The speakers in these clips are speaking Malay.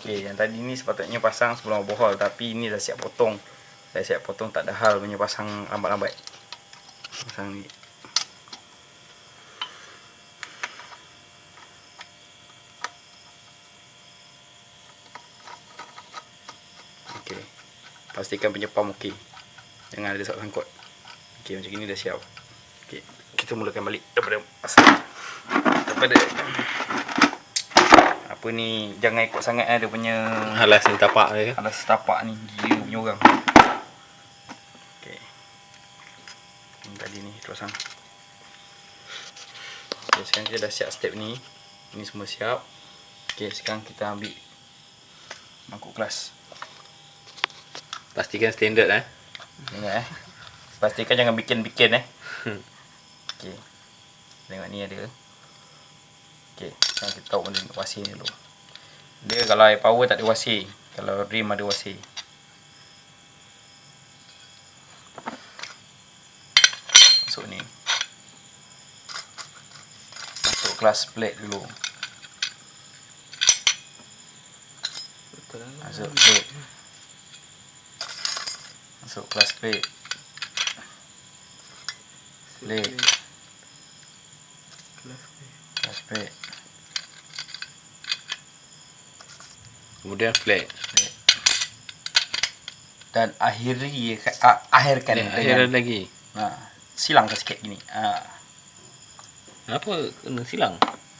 Okey, yang tadi ni sepatutnya pasang sebelum overhaul tapi ini dah siap potong. Dah siap potong tak ada hal punya pasang lambat-lambat. Pasang ni. Okey. Pastikan punya pump okey. Jangan ada sangkut. Okey, macam ini dah siap. Okey, kita mulakan balik daripada asal. Daripada apa ni jangan ikut sangat eh, dia punya Alas ni tapak dia. ada setapak ni gila punya orang. Okey. Ini tadi ni pasang. Okey, sekarang kita dah siap step ni. Ini semua siap. Okey, sekarang kita ambil mangkuk kelas. Pastikan standard eh. Ingat eh. Pastikan jangan bikin-bikin eh. Hmm. Okey. Tengok ni ada. Okey, sekarang kita tahu benda wasir ni dulu. Dia kalau air power tak ada wasir. Kalau rim ada wasir. Masuk ni. Masuk kelas plate dulu. Masuk plate. Masuk kelas plate. Plate. Kelas plate. Kemudian flat. Dan akhiri ah, akhirkan Dan dengan akhiran lagi. ha, silangkan sikit gini. Ha. Kenapa kena silang?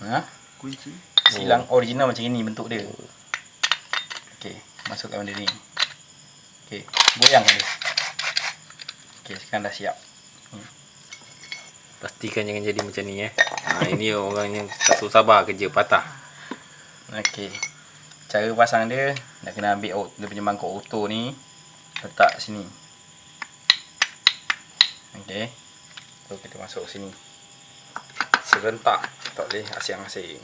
Ha? Kunci. Silang original macam ini bentuk dia. Okey, masukkan benda ni. Okey, goyangkan dia. Okey, sekarang dah siap. Pastikan jangan jadi macam ni eh. Ha, ini orang yang tak sabar kerja patah. Okey. Cara pasang dia nak kena ambil dia punya mangkuk auto ni letak sini. Okey. So kita masuk sini. Serentak. Tak boleh asing-asing.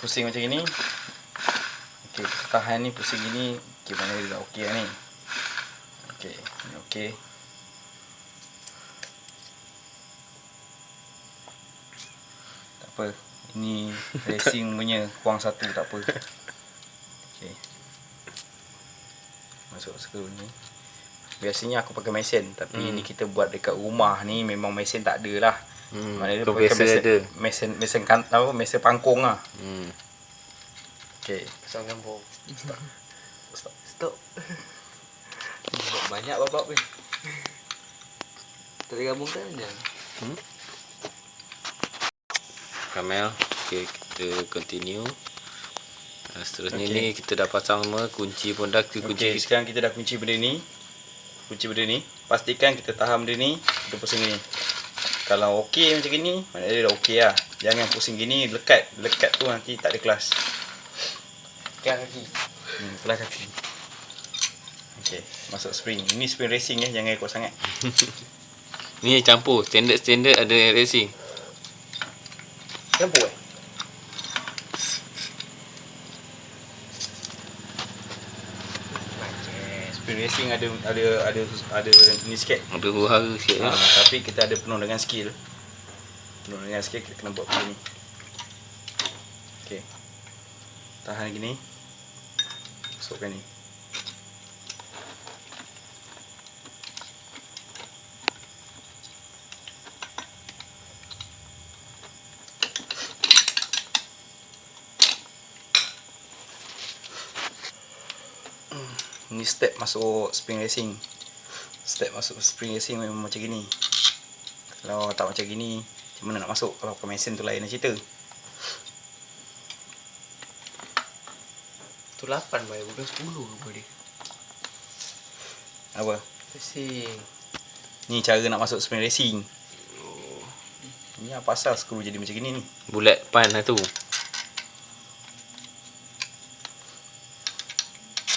Pusing macam. Okey, kita tahan ni pusing ini. Okey, mana dia dah dah ni. Okey, ni okey. Apa. Ini racing punya kurang satu tak apa. Okey. Masuk skru ni. Biasanya aku pakai mesin tapi Hmm. ni kita buat dekat rumah ni memang mesin tak ada lah. Hmm. Maknanya dia tu pakai biasa mesin, ada. mesin mesin kan apa mesin pangkung lah. Hmm. Okey. Pasang gambar. Stop. Stop. Stop. Banyak babak ni. Tak ada gabungkan je. Kamel. Okay, kita continue. Ha, seterusnya Okey. ni kita dah pasang semua. Kunci pun dah. Kunci Okey, sekarang kita dah kunci benda ni. Kunci benda ni. Pastikan kita tahan benda ni, kita pusing gini. Kalau okey macam gini, maknanya dia dah okey lah. Jangan pusing gini, lekat. Lekat tu nanti tak ada kelas. Kelas kaki. Hmm, kelas kaki. Okey, masuk spring. Ini spring racing ya, jangan ikut sangat. Ni campur. Standard-standard ada racing. Campur eh? Spring racing ada ada ada ada ni sikit. Ada huru-hara sikit. Ha, Ha. tapi kita ada penuh dengan skill. Penuh dengan skill kita kena buat macam ni. Okey. Tahan gini. Masukkan ni. Ni step masuk spring racing. Step masuk spring racing memang macam gini. Kalau tak macam gini, macam mana nak masuk? Kalau pakai mesin tu lain cerita. Tu 8 bayar bukan 10 ke boleh. Apa? Pusing. Ni cara nak masuk spring racing. Ni apa asal skru jadi macam gini ni? Bulat pan lah tu.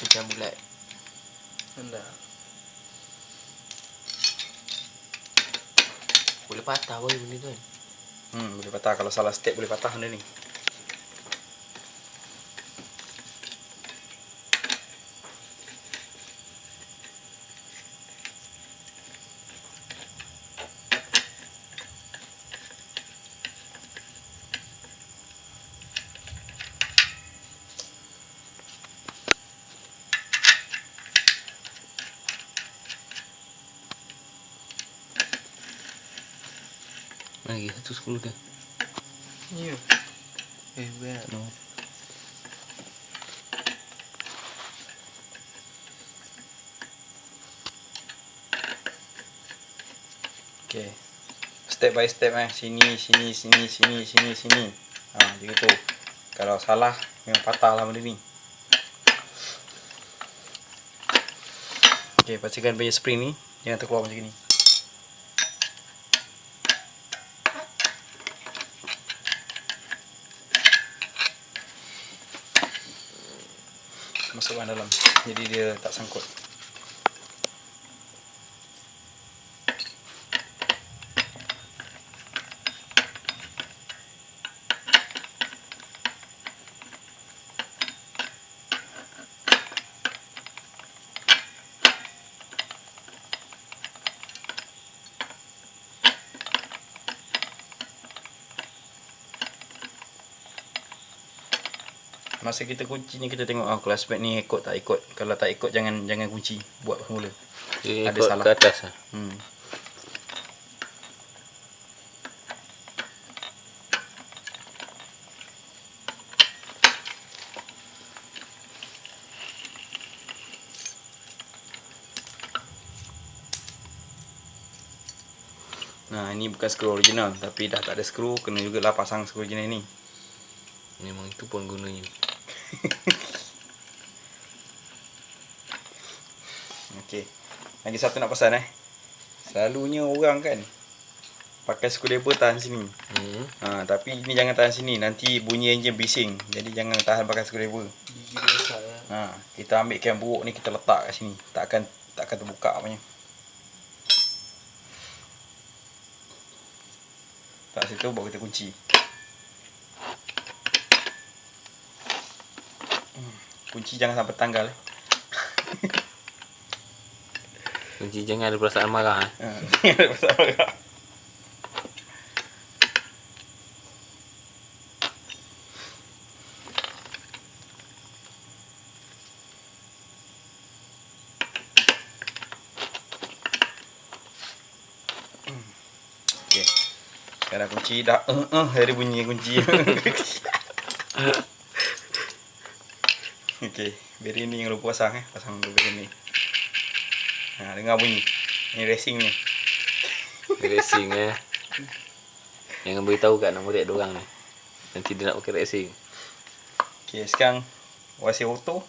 Macam bulat. Anda. Boleh patah boy benda tu kan. Hmm, boleh patah. Kalau salah step boleh patah benda ni. Lagi satu sepuluh dah. Ya. Eh, berat. No. Okay. Step by step eh. Sini, sini, sini, sini, sini, sini. Ha, macam tu. Kalau salah, memang patah lah benda ni. Okay, pastikan punya spring ni jangan terkeluar macam ni. Masukkan dalam. Jadi dia tak sangkut. Masa kita kunci ni kita tengok ah kelas ni ikut tak ikut. Kalau tak ikut jangan jangan kunci. Buat semula. Dia Ada ikut salah. ke atas lah. Hmm. Nah, ini bukan skru original tapi dah tak ada skru, kena jugalah pasang skru original ni. Memang itu pun gunanya. Okey. Lagi satu nak pesan eh. Selalunya orang kan pakai screwdriver tahan sini. Hmm. Ha, tapi ini jangan tahan sini. Nanti bunyi enjin bising. Jadi jangan tahan pakai screwdriver. Gigi besar lah. Ha, kita ambil kem buruk ni kita letak kat sini. Tak akan tak akan terbuka apanya. Tak situ baru kita kunci. Kunci jangan sampai tanggal eh. Kunci jangan ada perasaan marah. Eh. Ha, ada masalah. Okey. Sekarang kunci dah uh, uh, dari bunyi kunci. Okey, beri ni jangan lupa pasang eh. Pasang dulu beri ni. Ha, dengar bunyi. Ni racing ni. Racing eh. Jangan beritahu kat nak murid orang ni. Nanti dia nak pakai racing. Okey, sekarang wasi auto.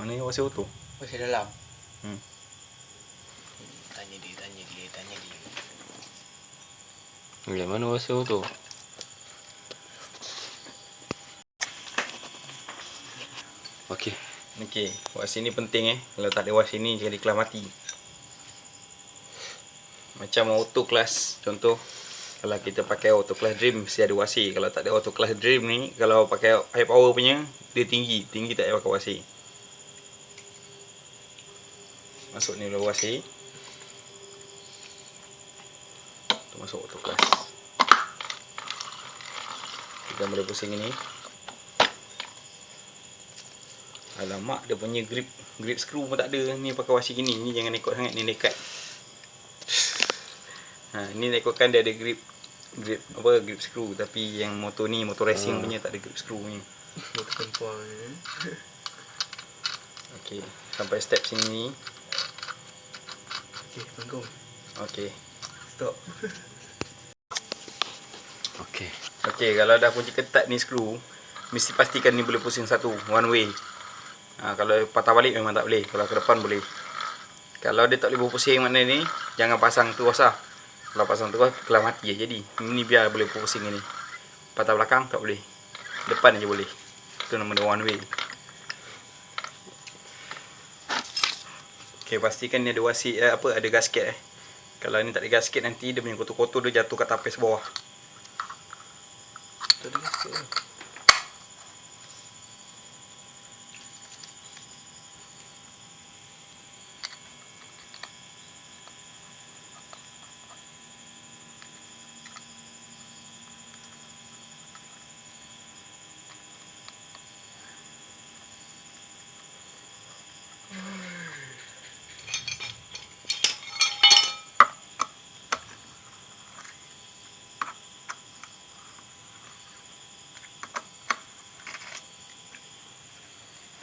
Mana yang wasi auto? Masih dalam. Hmm. Tanya dia, tanya dia, tanya dia. Bila mana wasio tu? Okey. Okey, wasi ni penting eh. Kalau tak ada wasi ni jadi kelas mati. Macam auto class contoh kalau kita pakai auto class dream mesti ada wasi. Kalau tak ada auto class dream ni kalau pakai high power punya dia tinggi, tinggi tak payah pakai wasi. Masuk ni dulu wasi. Tu masuk auto class. Kita boleh pusing ini. Alamak dia punya grip grip screw pun tak ada. Ni pakai wasi gini. Ni jangan ikut sangat ni dekat. Ha, ni nak ikutkan dia ada grip grip apa grip screw tapi yang motor ni motor racing Hmm. punya tak ada grip screw punya. Motor perempuan ni. Okey, sampai step sini. Okey, tanggung. Okey. Stop. Okey. Okey, kalau dah kunci ketat ni skru, mesti pastikan ni boleh pusing satu, one way. Ha, kalau patah balik memang tak boleh. Kalau ke depan boleh. Kalau dia tak boleh berpusing mana ni, jangan pasang terus lah. Kalau pasang terus, kelam mati je jadi. Ini biar boleh berpusing ni. Patah belakang tak boleh. Depan je boleh. Itu nama dia one way. Okey, pastikan ni ada wasi eh, apa ada gasket eh. Kalau ni tak ada gasket nanti dia punya kotor-kotor dia jatuh kat tapis bawah.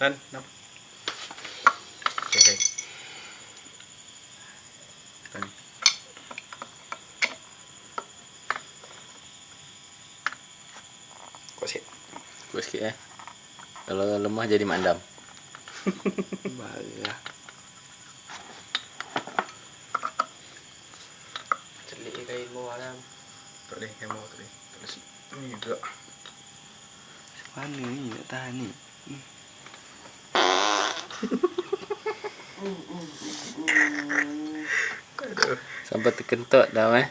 Nan, nam. Okay, okay. Tan. Kuat sikit. Kuat sikit eh. Kalau lemah jadi mandam. Marah. Celik kain bawah dalam. Tak boleh, kemo tak boleh. Tak boleh. Ni juga. Mana ni nak tahan ni? Sampai terkentot dah eh.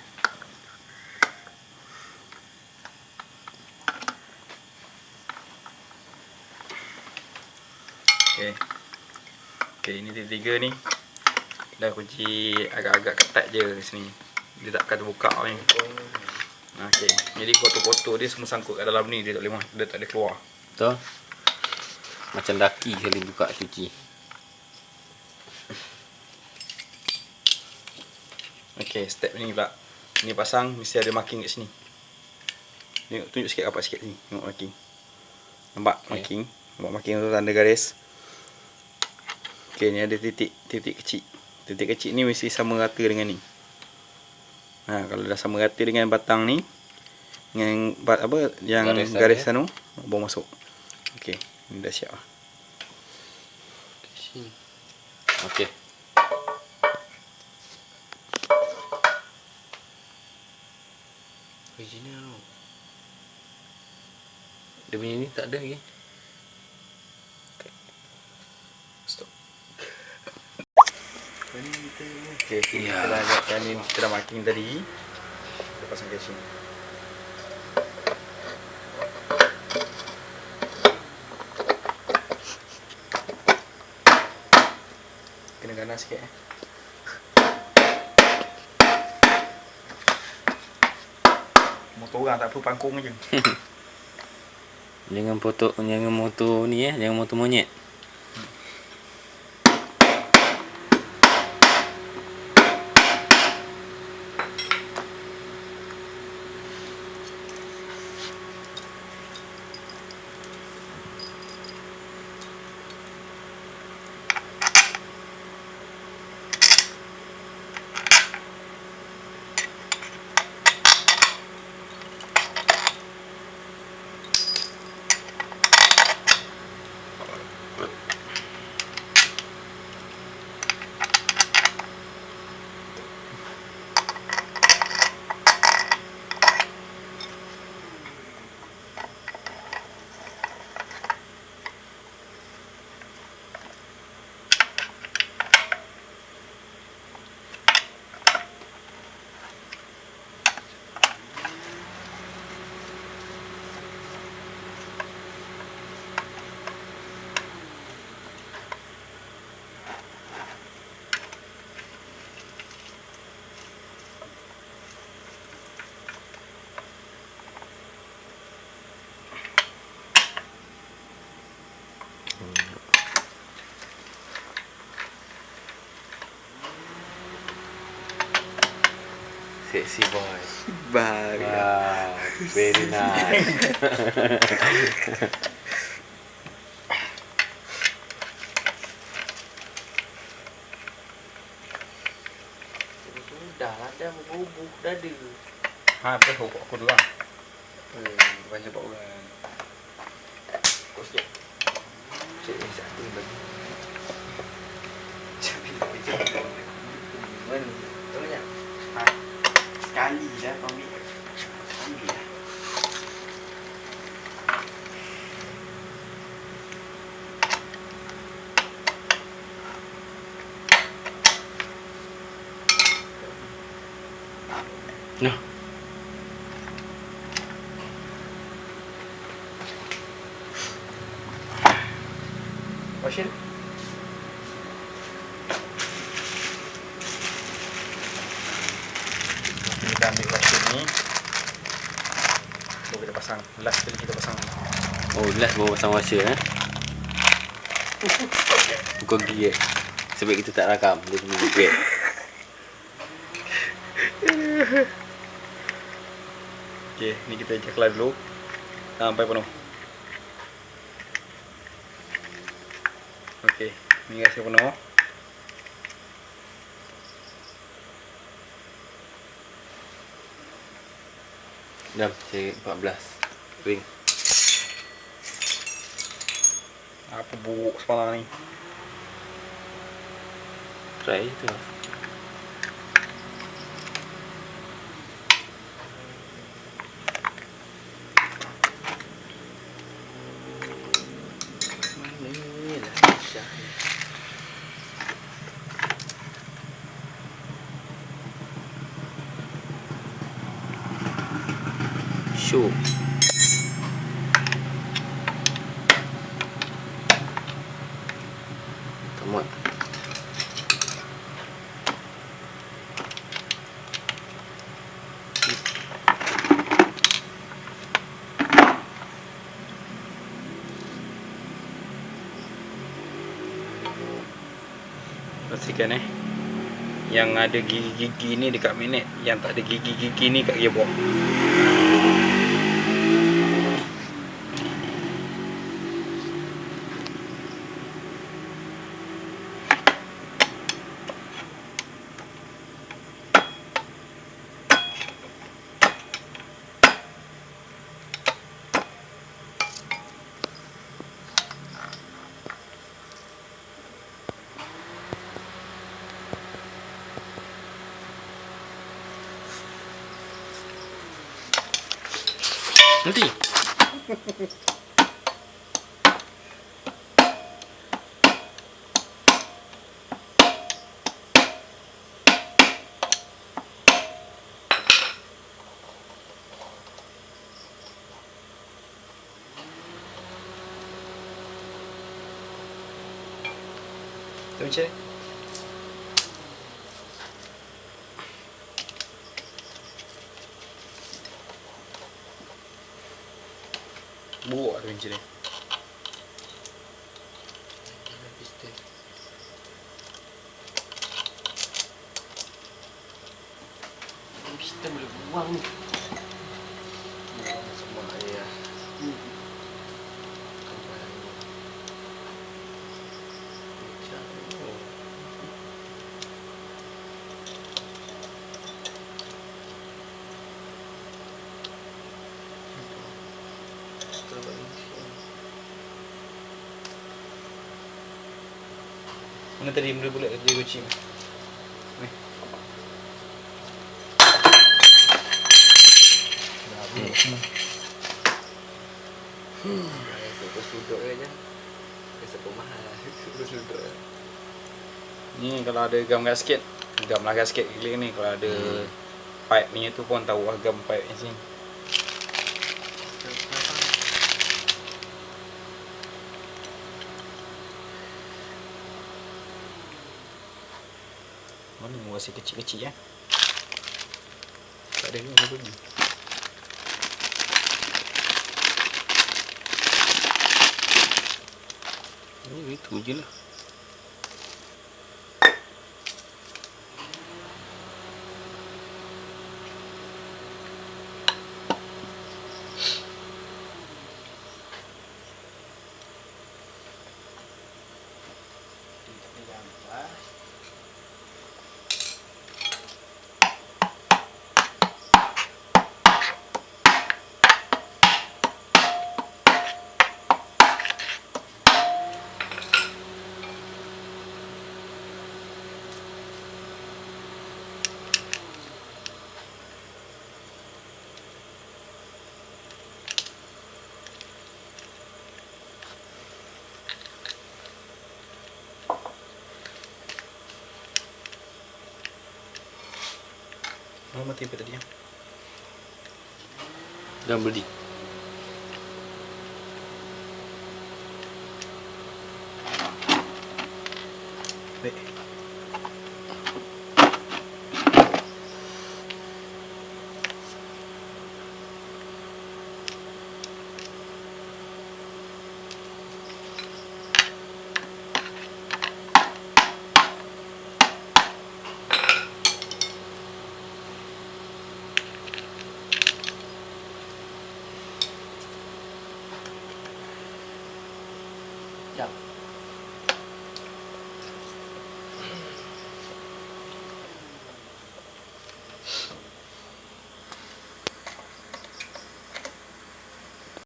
Okay. Okay, ini tiga-tiga ni. Dah kunci agak-agak ketat je sini. Dia tak akan terbuka ni. Okay. Jadi kotor-kotor dia semua sangkut kat dalam ni. Dia tak boleh, dia tak boleh keluar. Betul? Macam daki kali buka cuci. Okay, step ni pula. Ni pasang, mesti ada marking kat sini. Tengok, tunjuk sikit rapat sikit sini. Tengok marking. Nampak Okay. marking? Nampak marking tu tanda garis. Okay, ni ada titik. Titik kecil. Titik kecil ni mesti sama rata dengan ni. Ha, kalau dah sama rata dengan batang ni, dengan bat, apa yang Garis garis, garis anu, baru masuk. Okay, ni dah siap lah. Sini. Okey. Original tu. Dia punya ni tak ada lagi. Stop. Ni? Okay, Ya. kita dah agakkan ni, kita dah marking tadi. Kita pasang kat sini. Kena ganas sikit eh. Motor orang tak perlu pangkung je. Jangan potong jangan motor ni eh, jangan motor monyet. Sexy boy. Bagus. Wow, very nice. Sudah lah dah berubah dah ada. Ha, apa aku aku dulu lah. Hmm, banyak buat orang. Kau sikit. Cik ni satu lagi. Mana? Tahu tak? Ha. Sekali dah kau ambil. Ambil lah. Noh. Washin. Kita ambil washin ni. Baru kita pasang. Last kali kita pasang. Oh, last bawa pasang washer eh. Kau gigi eh. Sebab kita tak rakam, dia cuma gigi. Okay, ni kita jaklar dulu. Sampai penuh. Okey, ni rasa penuh. Jam, saya 14. Ring. Apa buruk semalam ni? Try je Yang ada gigi-gigi ni dekat magnet, yang tak ada gigi-gigi ni kat gearbox. Nanti. Tu macam ni. Buruk ada macam ni. Piston Piston boleh buang ni Buang semua air lah Kembali Macam ni Terlalu piston Mana tadi benda bulat dia kucing? Ni. Rasa bersuduk ke je Rasa pemahal lah Bersuduk lah Ni kalau ada gam gasket, gam lah gasket gila ni kalau ada Hmm. pipe punya tu pun tahu lah gam pipe ni sini. Mana rasa kecil-kecil ya? Tak ada ni apa ni? Ni itu je lah. Oh, mati apa tadi? Jangan beli.